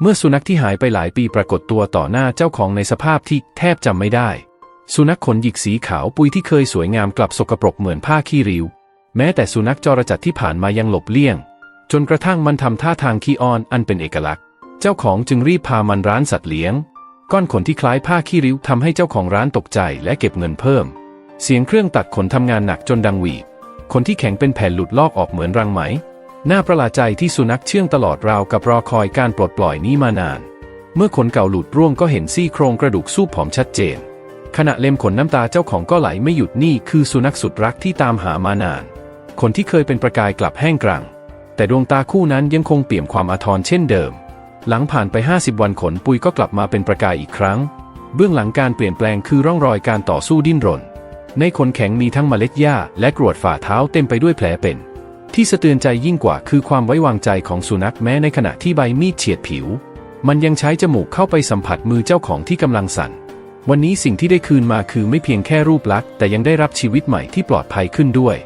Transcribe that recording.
เมื่อสุนัขที่หายไปหลายปีปรากฏตัวต่อหน้าเจ้าของในสภาพที่แทบจำไม่ได้ สุนัขขนหยิกสีขาวปุยที่เคยสวยงามกลับสกปรกเหมือนผ้าขี้ริ้ว แม้แต่สุนัขจรจัดที่ผ่านมายังหลบเลี่ยง จนกระทั่งมันทำท่าทางขี้อ้อนอันเป็นเอกลักษณ์ เจ้าของจึงรีบพามันร้านสัตว์เลี้ยง ก้อนขนที่คล้ายผ้าขี้ริ้วทำให้เจ้าของร้านตกใจและเก็บเงินเพิ่ม เสียงเครื่องตัดขนทำงานหนักจนดังหวีดขนที่แข็งเป็นแผ่นหลุดลอกออกเหมือนรังไหม น่าประหลาดใจที่สุนัขเชื่องตลอดราวกับรอคอยการปลดปล่อยนี้มานาน เมื่อขนเก่าหลุดร่วงก็เห็นซี่โครงกระดูกสู้ผอมชัดเจน ขณะเล็มขนน้ำตาเจ้าของก็ไหลไม่หยุดนี่คือสุนัขสุดรักที่ตามหามานานขนที่เคยเป็นประกายกลับแห้งกรัง แต่ดวงตาคู่นั้นยังคงเปี่ยมความอาทรเช่นเดิม หลังผ่านไป 50 วันขนปุยก็กลับมาเป็นประกายอีกครั้ง เบื้องหลังการเปลี่ยนแปลงคือร่องรอยการต่อสู้ดิ้นรน ในขนแข็งมีทั้งเมล็ดหญ้าและกรวดฝ่าเท้าเต็มไปด้วยแผลเป็น ที่สะเตือนใจยิ่งกว่าคือความไว้วางใจของสุนัขแม้ในขณะที่ใบมีดเฉียดผิว มันยังใช้จมูกเข้าไปสัมผัสมือเจ้าของที่กำลังสั่น วันนี้สิ่งที่ได้คืนมาคือไม่เพียงแค่รูปลักษณ์แต่ยังได้รับชีวิตใหม่ที่ปลอดภัยขึ้นด้วย